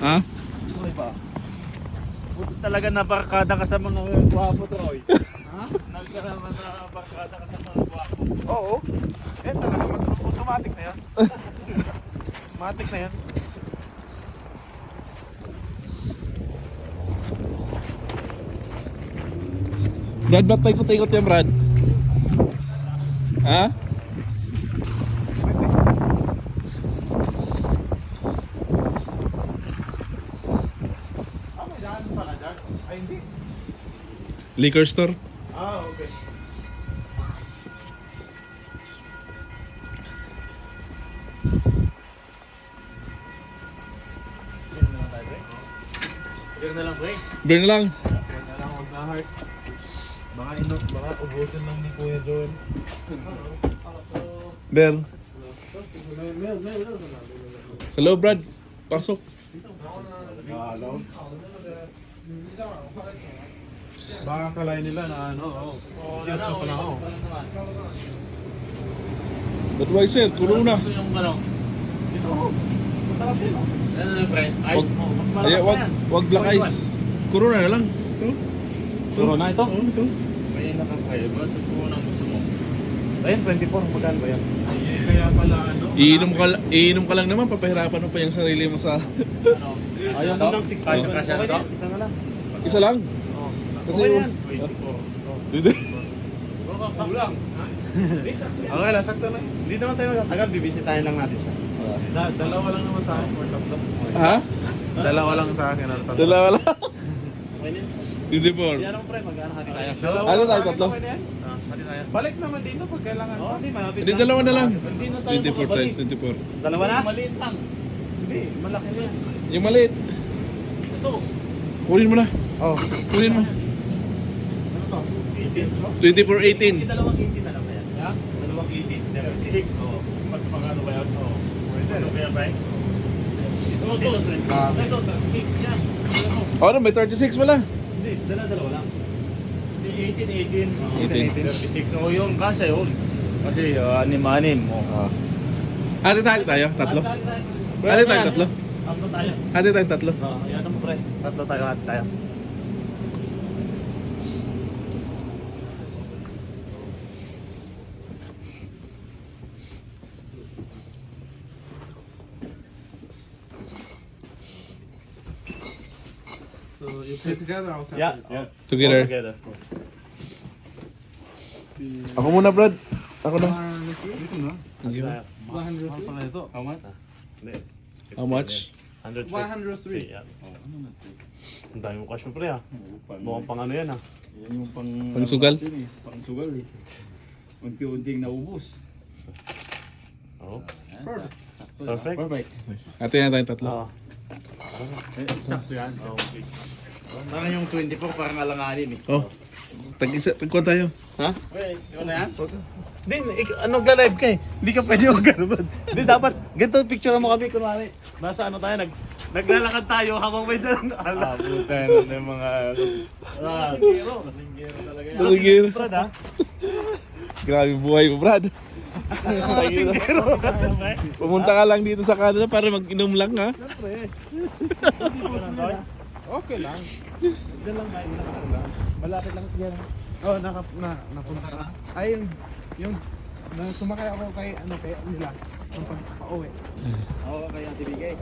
Ha? Troy ba? Buti talaga nabarkada ka sa mga gwapo, Troy. Ha? Nagkaraman na barkada ka sa mga gwapo. Oo. Eh, talaga automatic na yan. automatic na yan. Brad, ba't paikot-ikot yan, Brad? Ha? Ah, may daan pala dyan. Ay, hindi. Liquor store? Ah, okay. Bigyan na lang, pre. Beer na lang. Yan na lang, huwag na heart. Baka ino, baka ubusin lang ni Kuya Joel. Beer. Sa loob, Brad. Pasok. Nakalaw. Baka kalay nila na ano, oh. Si Atso pa lang ako. Budweiser, kulo na. Gusto yung ano? Ito, oh. Masarap yun, oh. Ano na, pre? Ice. Wag, Oh, mas malakas pa wag, yan. wag black ice. Corona na lang. Ito. Suro na ito? Oo, ito. Kaya na ka, pre. Ba't ito po nang gusto mo? Ayun, 24. Magkano ba yan? Kaya pala ano? Iinom ka, iinom ka lang naman, papahirapan mo pa yung sarili mo sa... Ano? Mo lang 6 Kasya, kasya na to? Isa na lang. Isa lang. Kasi Okay. 24. Hindi. Baka kulang. Okay lang, sakto lang. Hindi naman tayo magtatagal, bibisitahin lang natin siya. Da- dalawa lang naman sa akin, or tatlo. Ha? Dalawa lang sa akin, or tatlo. Dalawa lang. Okay na yun. Hindi po. Yan ang pre, mag-ano hati tayo. Ano tayo, tatlo? na? Ah. Balik naman dito pag kailangan. Oh, hindi, malapit Hindi, dalawa na lang. Hindi na tayo 24 makabalik. times, 24. Dalawa na? Maliit lang. Hindi, malaki na yan. Yung maliit. Ito. Kunin mo na. Oh. Kunin mo. To? 18? 24, 18. Hindi, dalawang 18 na lang na yan. Ha? Dalawang 18. 6. Oo. Mas magkano ba yan? Oo. Ano kaya ba? Ito, ito. Ah. Ito, 6 yan. Oh, no, may 36 pala. Hindi, dalawa-dalawa lang. Hindi, 18, 18. 18. 36 na yun. Kasi yun. Kasi uh, anim-anim. Oh. Ate tayo tayo, tatlo. Ate tayo, tatlo. Tatlo tayo. Ate tayo, tatlo. Oo, yan mo pre. Tatlo tayo, hati tayo. So you play together or Yeah. separate? yeah. Together. All together. Ako muna, Brad. Ako na. Dito na. Thank you. 100 pala ito. How much? Hindi. How much? 103. 103. Yeah. Ang dami mo cash mo pre ah. Mukhang pang ano yan ah. Yan yung pang... Pangsugal? Yun eh, Pangsugal eh. Unti-unting naubos. Oh. Perfect. Perfect. Perfect. Ate na tayo, tatlo. Ah. Eh, Sakto yan. Oh, six. Parang yung 24 parang alanganin eh. Oh. Tag-isa, tagkuhan tayo. Ha? Okay, ikaw na yan? Din, ik- ano nagla-live ka eh. Hindi ka pwede ano ba? Hindi, dapat, ganito picture mo kami, kunwari. Nasa ano tayo, nag, naglalakad tayo habang may dalang ala. Ah, puta na yung mga... Ah, Giro. Lasinggero talaga yan. Brad ha? Grabe buhay mo, Brad. Pumunta ka lang dito sa Canada para mag-inom lang, ha? Okay lang. Diyan lang kayo lang. Malapit lang yan. Oh, naka, na, napunta ka. Ay, yung, yung, na, sumakay ako kay, ano, kay nila. Pag pauwi. Oo, kaya si Bigay.